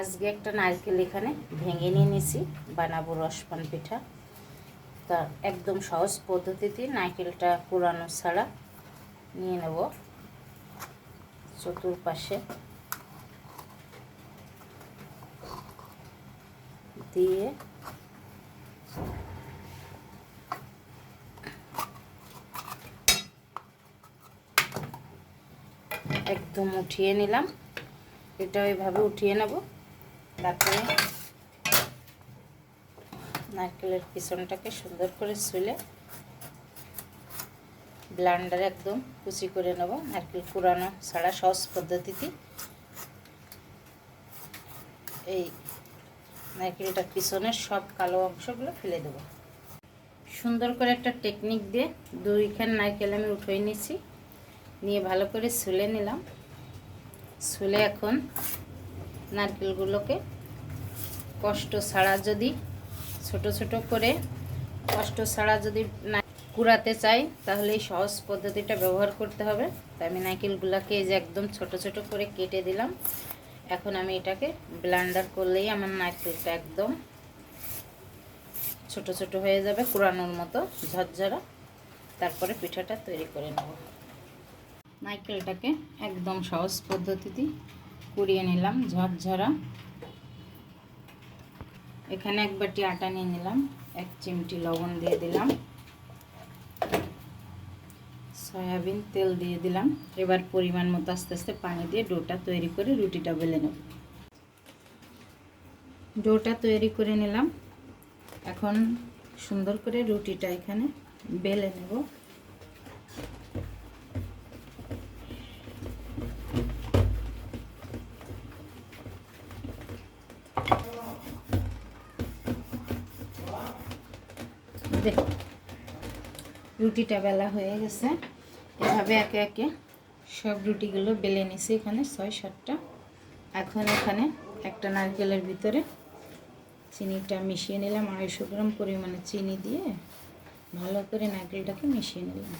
আজকে একটা নারকেল এখানে ভেঙে নিয়ে নিছি বানাবো রসপান পিঠা। তা একদম সহজ পদ্ধতিতে নারকেলটা কুড়ানো ছাড়া নিয়ে নেব চতুর্পাশে। দিয়ে একদম উঠিয়ে নিলাম। এটা ওইভাবে উঠিয়ে নেব। তারপরে নারকেলের পিছনটাকে সুন্দর করে শুলে ব্লান্ডারে একদম কুচি করে নেব। নারকেল কুড়ানো ছাড়া সহজ পদ্ধতিতে এই নারকেলটার পিছনের সব কালো অংশগুলো ফেলে দেবো। সুন্দর করে একটা টেকনিক দিয়ে দুইখান নারকেল আমি উঠিয়ে নিয়েছি। নিয়ে ভালো করে শুলে নিলাম। শুলে এখন নারকেলগুলোকে কষ্ট ছাড়া যদি, ছোট ছোট করে কষ্ট ছাড়া যদি কুড়াতে চাই তাহলে এই সহজ পদ্ধতিটা ব্যবহার করতে হবে। তাই আমি নারকেলগুলোকে এই যে একদম ছোট ছোট করে কেটে দিলাম। এখন আমি এটাকে ব্লান্ডার করলেই আমার নারকেলটা একদম ছোট ছোট হয়ে যাবে কুড়ানোর মতো ঝরঝরা। তারপরে পিঠাটা তৈরি করে নেব। নারকেলটাকে একদম সহজ পদ্ধতিতে কুড়িয়ে নিলাম, ঝরঝরা। এখানে এক বাটি আটা নিয়ে নিলাম, এক চিমটি লবণ দিয়ে দিলাম। সয়াবিন তেল দিয়ে দিলাম। এবার পরিমাণ মতো আস্তে আস্তে পানি দিয়ে ডোটা তৈরি করে রুটিটা বেলে নেব। ডোটা তৈরি করে নিলাম। এখন সুন্দর করে রুটিটা এখানে বেলে নেব। দেখ রুটিটা বেলা হয়ে গেছে। এভাবে একে একে সব রুটিগুলো বেলে নিছি এখানে ছয় সাতটা এখন এখানে একটা নারকেলের ভিতরে চিনিটা মিশিয়ে নিলাম, আড়াইশো গ্রাম পরিমাণে চিনি দিয়ে ভালো করে নারকেলটাকে মিশিয়ে নিলাম।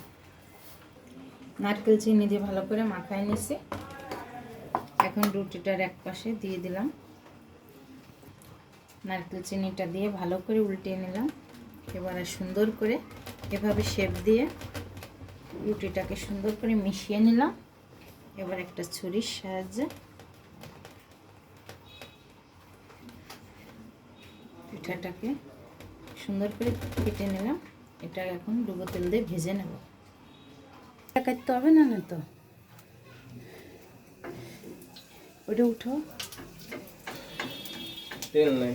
নারকেল চিনি দিয়ে ভালো করে মাখায় নিছি। এখন রুটিটার এক পাশে দিয়ে দিলাম। নারকেল চিনিটা দিয়ে ভালো করে উল্টিয়ে নিলাম। এবারে সুন্দর করে এভাবে শেপ দিয়ে রুটিটাকে সুন্দর করে মিশিয়ে নিলাম। এবার একটা ছুরির সাহায্যে পিঠাটাকে সুন্দর করে কেটে নিলাম। এটা এখন ডুবো তেল দিয়ে ভেজে নেব। কাটতে হবে না না তো? ওটা উঠো। তেল নাই।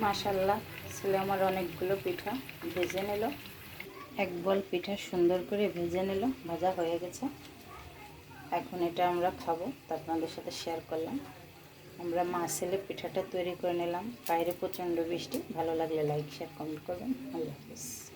মাশাল্লাহ ছেলে আমার অনেকগুলো পিঠা ভেজে নিল। এক বল পিঠা সুন্দর করে ভেজে নিল, ভাজা হয়ে গেছে। এখন এটা আমরা খাব, তা আপনাদের সাথে শেয়ার করলাম। আমরা মা ছেলে পিঠাটা তৈরি করে নিলাম। বাইরে প্রচণ্ড বৃষ্টি, ভালো লাগলে লাইক শেয়ার কমেন্ট করবেন। আল্লাহ হাফিজ।